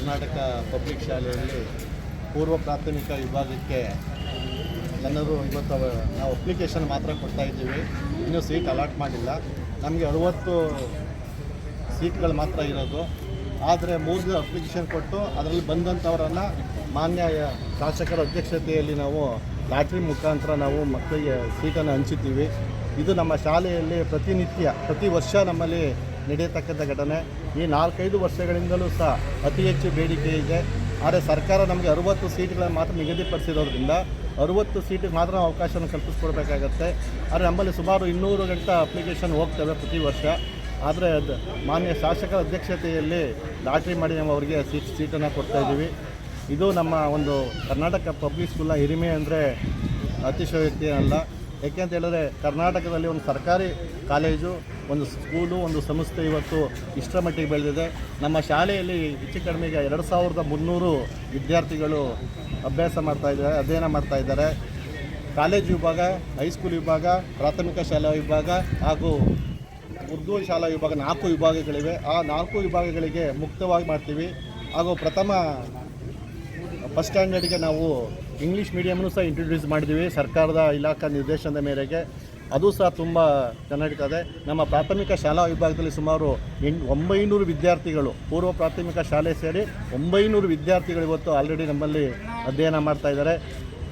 Karnataka public ಶಾಲೆಯಲ್ಲಿ ಪೂರ್ವ ಪ್ರಾಥಮಿಕ ವಿಭಾಗಕ್ಕೆ ಜನರು ಇವತ್ತು ನಾವು ಅಪ್ಲಿಕೇಶನ್ ಮಾತ್ರ ಕೊಡ್ತಾ ಇದ್ದೀವಿ. ಇನ್ನೂ ಸೀಟ್ ಅಲಾಟ್ ಮಾಡಿಲ್ಲ. ನಮಗೆ ಅರುವತ್ತು ಸೀಟ್ಗಳು ಮಾತ್ರ ಇರೋದು. ಆದರೆ ಮೂರು ದಿನ ಅಪ್ಲಿಕೇಶನ್ ಕೊಟ್ಟು ಅದರಲ್ಲಿ ಬಂದಂಥವರನ್ನು ಮಾನ್ಯ ಶಾಸಕರ ಅಧ್ಯಕ್ಷತೆಯಲ್ಲಿ ನಾವು ಲಾಟ್ರಿ ಮುಖಾಂತರ ನಾವು ಮಕ್ಕಳಿಗೆ ಸೀಟನ್ನು ಹಂಚುತ್ತೀವಿ ಇದು ನಮ್ಮ ಶಾಲೆಯಲ್ಲಿ ಪ್ರತಿನಿತ್ಯ, ಪ್ರತಿ ವರ್ಷ ನಮ್ಮಲ್ಲಿ ನಡೆಯತಕ್ಕಂಥ ಘಟನೆ ಈ ನಾಲ್ಕೈದು ವರ್ಷಗಳಿಂದಲೂ ಸಹ ಅತಿ ಹೆಚ್ಚು ಬೇಡಿಕೆ ಇದೆ. ಆದರೆ ಸರ್ಕಾರ ನಮಗೆ ಅರುವತ್ತು ಸೀಟ್ಗಳನ್ನು ಮಾತ್ರ ನಿಗದಿಪಡಿಸಿರೋದ್ರಿಂದ ಅರುವತ್ತು ಸೀಟಿಗೆ ಮಾತ್ರ ನಾವು ಅವಕಾಶವನ್ನು ಕಲ್ಪಿಸ್ಕೊಡ್ಬೇಕಾಗತ್ತೆ. ಆದರೆ ನಮ್ಮಲ್ಲಿ ಸುಮಾರು ಇನ್ನೂರು ಗಂಟೆ ಅಪ್ಲಿಕೇಶನ್ ಹೋಗ್ತವೆ ಪ್ರತಿ ವರ್ಷ. ಆದರೆ ಮಾನ್ಯ ಶಾಸಕರ ಅಧ್ಯಕ್ಷತೆಯಲ್ಲಿ ಲಾಟ್ರಿ ಮಾಡಿ ನಾವು ಅವರಿಗೆ ಸೀಟ್ ಸೀಟನ್ನು ಕೊಡ್ತಾ ಇದ್ದೀವಿ. ಇದು ನಮ್ಮ ಒಂದು ಕರ್ನಾಟಕ ಪಬ್ಲಿಕ್ ಸ್ಕೂಲ್ನ ಹಿರಿಮೆ ಅಂದರೆ ಅತಿಶಯೋಕ್ತಿ ಅಲ್ಲ. ಯಾಕೆ ಅಂತ ಹೇಳಿದ್ರೆ ಕರ್ನಾಟಕದಲ್ಲಿ ಒಂದು ಸರ್ಕಾರಿ ಕಾಲೇಜು, ಒಂದು ಸ್ಕೂಲು, ಒಂದು ಸಂಸ್ಥೆ ಇವತ್ತು ಇಷ್ಟರ ಮಟ್ಟಿಗೆ ಬೆಳೆದಿದೆ. ನಮ್ಮ ಶಾಲೆಯಲ್ಲಿ ಹೆಚ್ಚು ಕಡಿಮೆಗೆ ಎರಡು ಸಾವಿರದ ಮುನ್ನೂರು ವಿದ್ಯಾರ್ಥಿಗಳು ಅಭ್ಯಾಸ ಮಾಡ್ತಾ ಇದ್ದಾರೆ, ಅಧ್ಯಯನ ಮಾಡ್ತಾ ಇದ್ದಾರೆ. ಕಾಲೇಜು ವಿಭಾಗ, ಹೈಸ್ಕೂಲ್ ವಿಭಾಗ, ಪ್ರಾಥಮಿಕ ಶಾಲಾ ವಿಭಾಗ ಹಾಗೂ ಉರ್ದು ಶಾಲಾ ವಿಭಾಗ ನಾಲ್ಕು ವಿಭಾಗಗಳಿವೆ. ಆ ನಾಲ್ಕು ವಿಭಾಗಗಳಿಗೆ ಮುಕ್ತವಾಗಿ ಮಾಡ್ತೀವಿ. ಹಾಗೂ ಪ್ರಥಮ ಫಸ್ಟ್ ಸ್ಟ್ಯಾಂಡರ್ಡ್ಗೆ ನಾವು ಇಂಗ್ಲೀಷ್ ಮೀಡಿಯಮ್ನು ಸಹ ಇಂಟ್ರೊಡ್ಯೂಸ್ ಮಾಡಿದ್ದೀವಿ. ಸರ್ಕಾರದ ಇಲಾಖಾ ನಿರ್ದೇಶನದ ಮೇರೆಗೆ. ಅದು ಸಹ ತುಂಬ ಚೆನ್ನಾಗಿರ್ತದೆ ನಮ್ಮ ಪ್ರಾಥಮಿಕ ಶಾಲಾ ವಿಭಾಗದಲ್ಲಿ ಸುಮಾರು ಎಂಟು ಒಂಬೈನೂರು ವಿದ್ಯಾರ್ಥಿಗಳು, ಪೂರ್ವ ಪ್ರಾಥಮಿಕ ಶಾಲೆ ಸೇರಿ ಒಂಬೈನೂರು ವಿದ್ಯಾರ್ಥಿಗಳು ಇವತ್ತು ಆಲ್ರೆಡಿ ನಮ್ಮಲ್ಲಿ ಅಧ್ಯಯನ ಮಾಡ್ತಾ ಇದ್ದಾರೆ.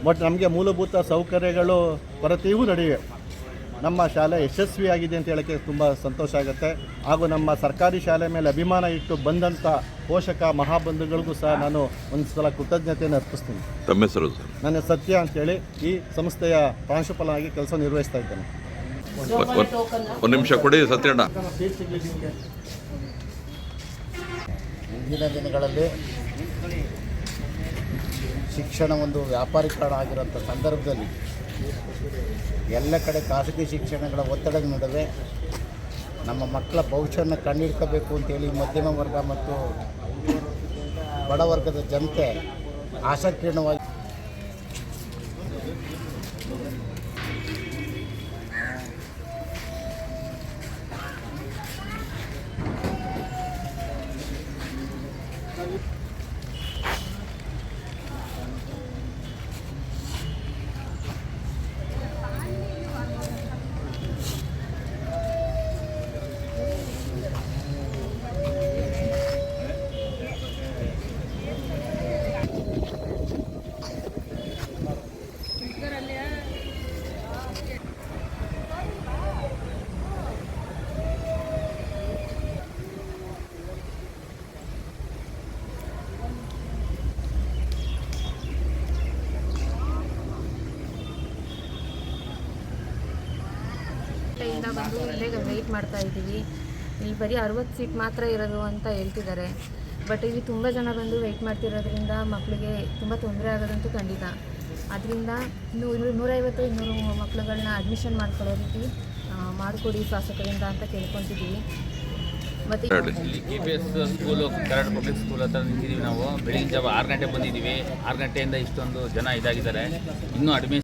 ಬಟ್ ನಮಗೆ ಮೂಲಭೂತ ಸೌಕರ್ಯಗಳು ಕೊರತೆಯೂ ನಡೆಯಿವೆ ನಮ್ಮ ಶಾಲೆ ಯಶಸ್ವಿಯಾಗಿದೆ ಅಂತ ಹೇಳೋಕ್ಕೆ ತುಂಬ ಸಂತೋಷ ಆಗುತ್ತೆ. ಹಾಗೂ ನಮ್ಮ ಸರ್ಕಾರಿ ಶಾಲೆ ಮೇಲೆ ಅಭಿಮಾನ ಇಟ್ಟು ಬಂದಂಥ ಪೋಷಕ ಮಹಾಬಂಧುಗಳಿಗೂ ಸಹ ನಾನು ಒಂದು ಸಲ ಕೃತಜ್ಞತೆಯನ್ನು ಅರ್ಪಿಸ್ತೀನಿ. ತಮ್ಮ ಹೆಸರು ಸರ್? ನನ್ನ ಸತ್ಯ ಅಂತೇಳಿ ಈ ಸಂಸ್ಥೆಯ ಪ್ರಾಂಶುಪಾಲನಾಗಿ ಕೆಲಸ ನಿರ್ವಹಿಸ್ತಾ ಇದ್ದೇನೆ. ಒಂದು ನಿಮಿಷ ಕೊಡಿ ಸತ್ಯಣ್ಣ. ಮುಂದಿನ ದಿನಗಳಲ್ಲಿ ಶಿಕ್ಷಣ ಒಂದು ವ್ಯಾಪಾರೀಕರಣ ಆಗಿರುವಂಥ ಸಂದರ್ಭದಲ್ಲಿ ಎಲ್ಲ ಕಡೆ ಖಾಸಗಿ ಶಿಕ್ಷಣಗಳ ಒತ್ತಡದ ನಡುವೆ ನಮ್ಮ ಮಕ್ಕಳ ಭವಿಷ್ಯವನ್ನು ಕಂಡಿಡ್ಕೋಬೇಕು ಅಂತೇಳಿ ಮಧ್ಯಮ ವರ್ಗ ಮತ್ತು ಬಡವರ್ಗದ ಜನತೆ ಆಸಕ್ತಿರಣವಾಗಿ ಇಂದ ಬಂದು ಇಲ್ಲೇ ವೆಯ್ಟ್ ಮಾಡ್ತಾ ಇದ್ದೀವಿ. ಇಲ್ಲಿ ಬರೀ ಅರವತ್ತು ಸೀಟ್ ಮಾತ್ರ ಇರೋದು ಅಂತ ಹೇಳ್ತಿದ್ದಾರೆ. ಬಟ್ ಇಲ್ಲಿ ತುಂಬ ಜನ ಬಂದು ವೆಯ್ಟ್ ಮಾಡ್ತಿರೋದ್ರಿಂದ ಮಕ್ಕಳಿಗೆ ತುಂಬ ತೊಂದರೆ ಆಗೋದಂತೂ ಖಂಡಿತ. ಅದರಿಂದ ನೂರು ನೂರೈವತ್ತು ಇನ್ನೂರು ಮಕ್ಕಳುಗಳನ್ನ ಅಡ್ಮಿಷನ್ ಮಾಡ್ಕೊಳ್ಳೋ ರೀತಿ ಮಾಡಿಕೊಡಿ ಶಾಸಕರಿಂದ ಅಂತ ಕೇಳ್ಕೊತಿದ್ದೀವಿ. ಮತ್ತು ಇಲ್ಲಿ K P S school Kannada public school ಹತ್ರ ನಿಂತಿದ್ದೀವಿ ನಾವು. ಬೆಳಿಗ್ಗೆ ಜಾವ ಆರು ಗಂಟೆ ಬಂದಿದ್ದೀವಿ. ಆರು ಗಂಟೆಯಿಂದ ಇಷ್ಟೊಂದು ಜನ ಇದಾಗಿದ್ದಾರೆ. ಇನ್ನೂ ಅಡ್ಮಿಷನ್